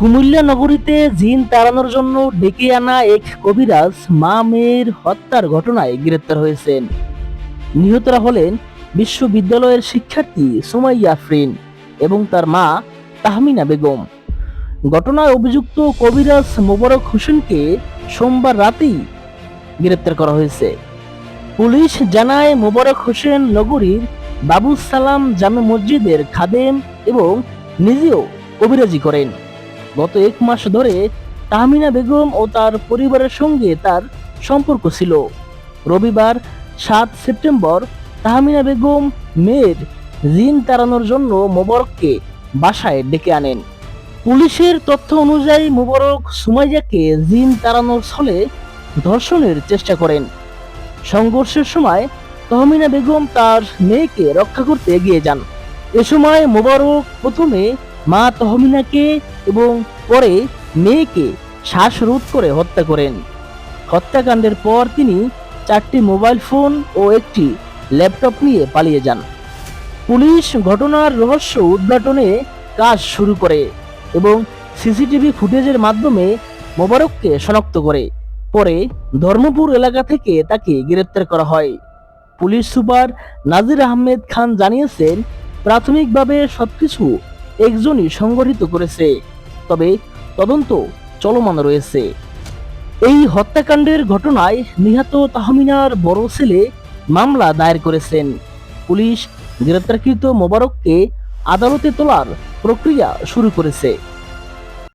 কুমিল্লা নগরীতে জিন তাড়ানোর জন্য ডেকে আনা এক কবিরাজ মা মেয়ের হত্যার ঘটনায় গ্রেপ্তার হয়েছেন। নিহতরা হলেন বিশ্ববিদ্যালয়ের শিক্ষার্থী সুমাইয়া আফরিন এবং তার মা তাহমিনা বেগম। ঘটনায় অভিযুক্ত কবিরাজ মোবারক হোসেনকে সোমবার রাতেই গ্রেপ্তার করা হয়েছে। পুলিশ জানায়, মোবারক হোসেন নগরীর বাবু সালাম জামে মসজিদের খাদেম এবং নিজেও কবিরাজি করেন। গত এক মাস ধরে তাহমিনা বেগম ও তার পরিবারের সঙ্গে তার সম্পর্ক ছিল। রবিবার সাত সেপ্টেম্বর তাহমিনা বেগম মেয়ের ঋণ তাড়ানোর জন্য মোবারককে বাসায় ডেকে আনেন। পুলিশের তথ্য অনুযায়ী মোবারক সুমাইয়াকে জিন তাড়ানোর ছলে ধর্ষণের চেষ্টা করেন। সংঘর্ষের সময় তহমিনা বেগম তার মেয়েকে রক্ষা করতে এগিয়ে যান। এ সময় মোবারক প্রথমে মা তহমিনাকে এবং পরে মেয়েকে শ্বাসরোধ করে হত্যা করেন। হত্যাকাণ্ডের পর তিনি চারটি মোবাইল ফোন ও একটি ল্যাপটপ নিয়ে পালিয়ে যান। পুলিশ ঘটনার রহস্য উদ্ঘাটনে কাজ শুরু করে এবং সিসিটিভি ফুটেজের মাধ্যমে মোবারককে শনাক্ত করে। পরে ধর্মপুর এলাকা থেকে তাকে গ্রেপ্তার করা হয়। পুলিশ সুপার নাজির আহমেদ খান জানিয়েছেন, প্রাথমিকভাবে সবকিছু একজনই সংগঠিত করেছে। তবে তদন্ত চলমান রয়েছে। এই হত্যাকাণ্ডের ঘটনায় নিহত তাহমিনার বড় ছেলে মামলা দায়ের করেছেন। পুলিশ গ্রেপ্তারকৃত মোবারককে আদালতে তোলার প্রক্রিয়া শুরু করেছে।